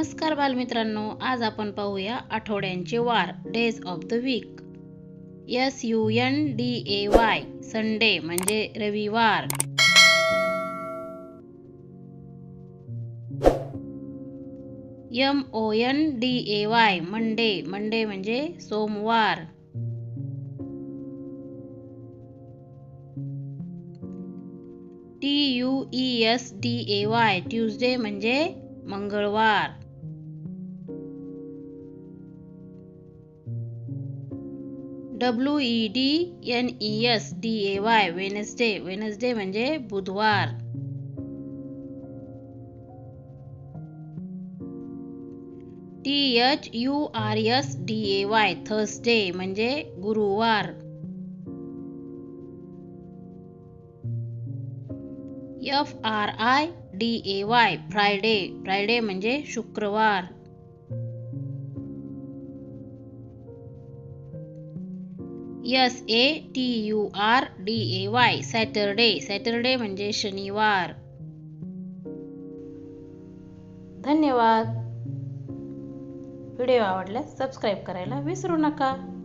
नमस्कार बालमित्रांनो आज आपण पाहूया आठवड्यांचे वार days of the week S U N D A Y Sunday म्हणजे रविवार. M O N D A Y Monday Monday म्हणजे सोमवार. T U E S D A Y Tuesday म्हणजे मंगळवार. W E D N E S D A Y Wednesday Wednesday म्हणजे बुधवार. T H U R S D A Y Thursday म्हणजे गुरुवार. F R I D A Y Friday Friday म्हणजे शुक्रवार. S A T U R D A Y Saturday Saturday म्हणजे शनिवार. धन्यवाद. Video आवडल्यास सबस्क्राईब करायला विसरू नका.